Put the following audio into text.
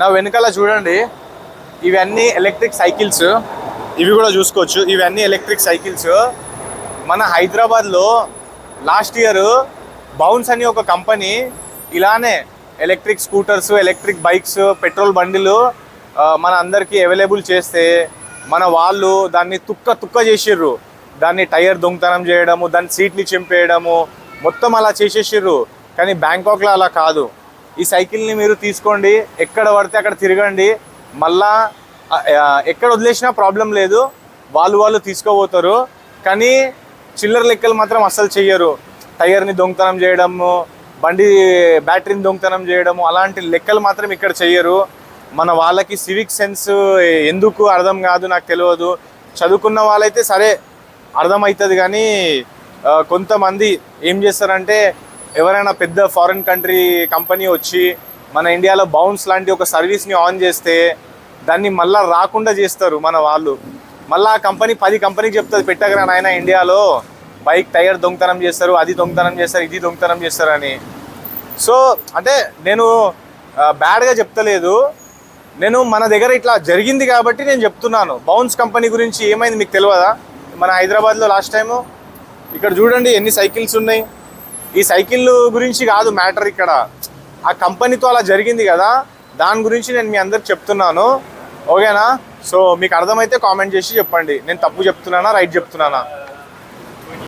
నా వెనకాల చూడండి ఇవన్నీ ఎలక్ట్రిక్ సైకిల్స్ ఇవి కూడా చూసుకోవచ్చు ఇవన్నీ ఎలక్ట్రిక్ సైకిల్స్ మన హైదరాబాద్లో లాస్ట్ ఇయర్ బౌన్స్ అని ఒక కంపెనీ ఇలానే electric scooters electric bikes petrol బండిలు మన అందరికీ అవైలబుల్ చేస్తే మన వాళ్ళు దాన్ని తుక్క తుక్క చేసిర్రు. దాన్ని టైర్ దొంగతనం చేయడము దాని సీట్ని చింపేయడము మొత్తం అలా చేసేసిర్రు. కానీ బ్యాంకాక్లో అలా కాదు. ఈ సైకిల్ని మీరు తీసుకోండి. ఎక్కడ పడితే అక్కడ తిరగండి. మళ్ళా ఎక్కడ వదిలేసినా ప్రాబ్లం లేదు. వాళ్ళు వాళ్ళు తీసుకోబోతారు. కానీ చిల్లర లెక్కలు మాత్రం అస్సలు చెయ్యరు. టైర్ని దొంగతనం చేయడము బండి బ్యాటరీని దొంగతనం చేయడము అలాంటి లెక్కలు మాత్రం ఇక్కడ చెయ్యరు. మన వాళ్ళకి సివిక్ సెన్స్ ఎందుకు అర్థం కాదు నాకు తెలియదు. చదువుకున్న వాళ్ళైతే సరే అర్థమవుతుంది కానీ కొంతమంది ఏం చేస్తారంటే ఎవరైనా పెద్ద ఫారిన్ కంట్రీ కంపెనీ వచ్చి మన ఇండియాలో బౌన్స్ లాంటి ఒక సర్వీస్ని ఆన్ చేస్తే దాన్ని మళ్ళా రాకుండా చేస్తారు మన వాళ్ళు. మళ్ళీ ఆ కంపెనీ పది కంపెనీకి చెప్తుంది పెట్టగరా నాయన ఇండియాలో బైక్ టైర్ దొంగతనం చేస్తారు అది దొంగతనం చేస్తారు ఇది దొంగతనం చేస్తారు అని. సో అంటే నేను బ్యాడ్గా చెప్తలేదు. నేను మన దగ్గర ఇట్లా జరిగింది కాబట్టి నేను చెప్తున్నాను. బౌన్స్ కంపెనీ గురించి ఏమైంది మీకు తెలియదా? మన హైదరాబాద్లో లాస్ట్ టైము ఇక్కడ చూడండి ఎన్ని సైకిల్స్ ఉన్నాయి. ఈ సైకిల్ గురించి కాదు మ్యాటర్ ఇక్కడ. ఆ కంపెనీతో అలా జరిగింది కదా దాని గురించి నేను మీ అందరికి చెప్తున్నాను. ఓకేనా? సో మీకు అర్థమైతే కామెంట్ చేసి చెప్పండి. నేను తప్పు చెప్తున్నానా రైట్ చెప్తున్నానా?